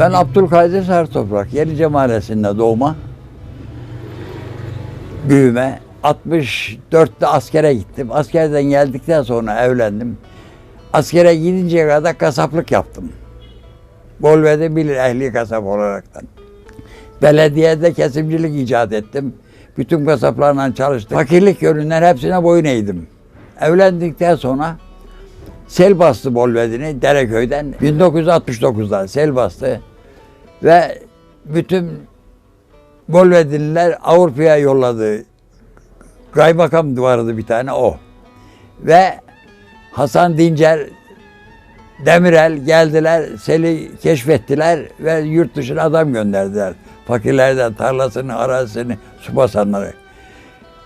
Ben Abdülkadir Sartoprak, Yenice Mahallesi'nde doğma. Büyüme. 64'te askere gittim. Askerden geldikten sonra evlendim. Askere gidinceye kadar kasaplık yaptım. Bolve'de bilir ehli kasap olaraktan. Belediyede kesimcilik icat ettim. Bütün kasaplarla çalıştım. Fakirlik yönünden hepsine boyun eğdim. Evlendikten sonra sel bastı Bolvedin'i Dereköy'den. 1969'da sel bastı. Ve bütün Bolvedinliler Avrupa'ya yolladı. Kaymakam duvarıydı bir tane o. Ve Hasan Dincer, Demirel geldiler, seli keşfettiler ve yurt dışına adam gönderdiler. Fakirlerden tarlasını, arazisini, su basanları.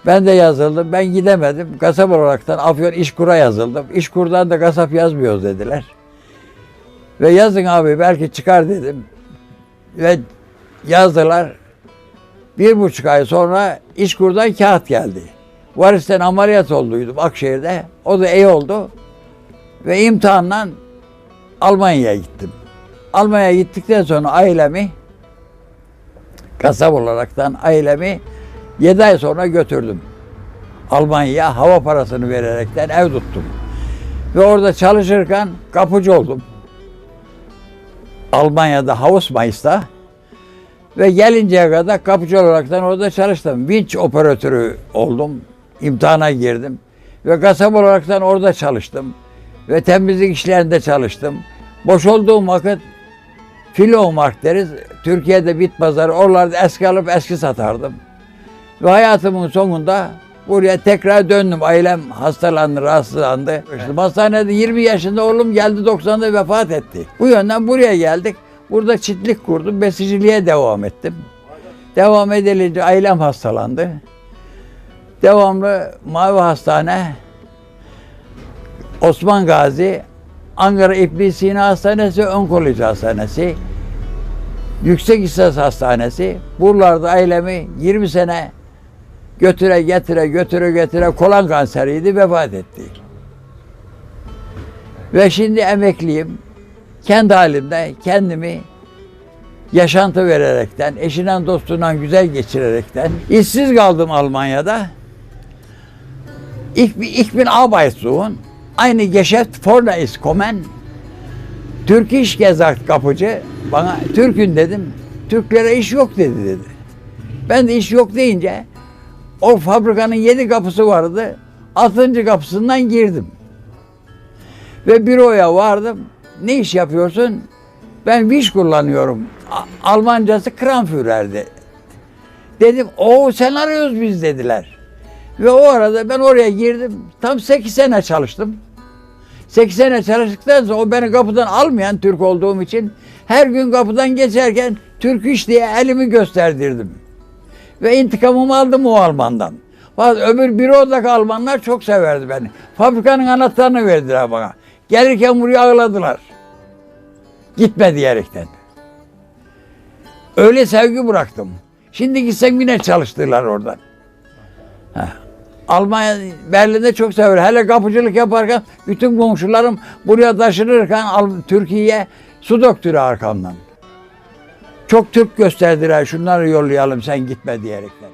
Ben de yazıldım. Ben gidemedim. Kasap olaraktan Afyon İşkur'a yazıldım. İşkur'dan da kasap yazmıyoruz dediler. Ve yazın abi belki çıkar dedim. Ve yazdılar. Bir buçuk ay sonra İşkur'dan kağıt geldi. Varisten ameliyat olduydum Akşehir'de. O da iyi oldu. Ve imtihanla Almanya'ya gittim. Almanya'ya gittikten sonra ailemi kasap olaraktan ailemi 7 ay sonra götürdüm. Almanya'ya hava parasını vererekten ev tuttum. Ve orada çalışırken kapıcı oldum. Almanya'da Havuz Mayıs'ta ve gelinceye kadar kapıcı olaraktan orada çalıştım. Vinç operatörü oldum. İmtihana girdim. Ve kasap olaraktan orada çalıştım. Ve temizlik işlerinde çalıştım. Boş olduğum vakit Filo Mark deriz. Türkiye'de bit pazarı. Oralarda eski alıp eski satardım. Ve hayatımın sonunda buraya tekrar döndüm. Ailem hastalandı, rahatsızlandı. İşte hastanede 20 yaşında oğlum geldi 90'da vefat etti. Bu yönden buraya geldik. Burada çiftlik kurdum. Besiciliğe devam ettim. Devam edilince ailem hastalandı. Devamlı Mavi Hastane, Osman Gazi, Ankara İbn Sina Hastanesi, Onkoloji Hastanesi, Yüksek İstas Hastanesi. Buralarda ailemi 20 sene götüre getire götüre getire kolon kanseriydi vefat etti. Ve şimdi emekliyim. Kendi halimde kendimi yaşantı vererekten, eşinden dostundan güzel geçirerekten işsiz kaldım Almanya'da. Ich, ich bin Arbeitssuchen. Eine Geschäft vorne ist kommen. Türk iş gesagt kapıcı. Bana Türk'ün dedim. Türklere iş yok dedi dedi. Ben de iş yok deyince o fabrikanın yedi kapısı vardı. Altıncı kapısından girdim. Ve büroya vardım. Ne iş yapıyorsun? Ben viş kullanıyorum. Almancası Kranführer'di. Dedim o sen arıyoruz biz dediler. Ve o arada ben oraya girdim. Tam 8 sene çalıştım. 8 sene çalıştıktan sonra o beni kapıdan almayan Türk olduğum için her gün kapıdan geçerken Türk iş diye elimi gösterdirdim. Ve intikamımı aldım o Almandan. Bazı öbür bürodaki Almanlar çok severdi beni. Fabrikanın anahtarını verdiler bana. Gelirken buraya ağladılar. Gitme diyerekten. Öyle sevgi bıraktım. Şimdi gitsem yine çalıştırırlar oradan. Ha. Almanya, Berlin'de çok sever. Hele kapıcılık yaparken bütün komşularım buraya taşınırken Türkiye'ye su döktüler arkamdan. Çok Türk gösterdiler. Şunları yollayalım sen gitme diyerekten.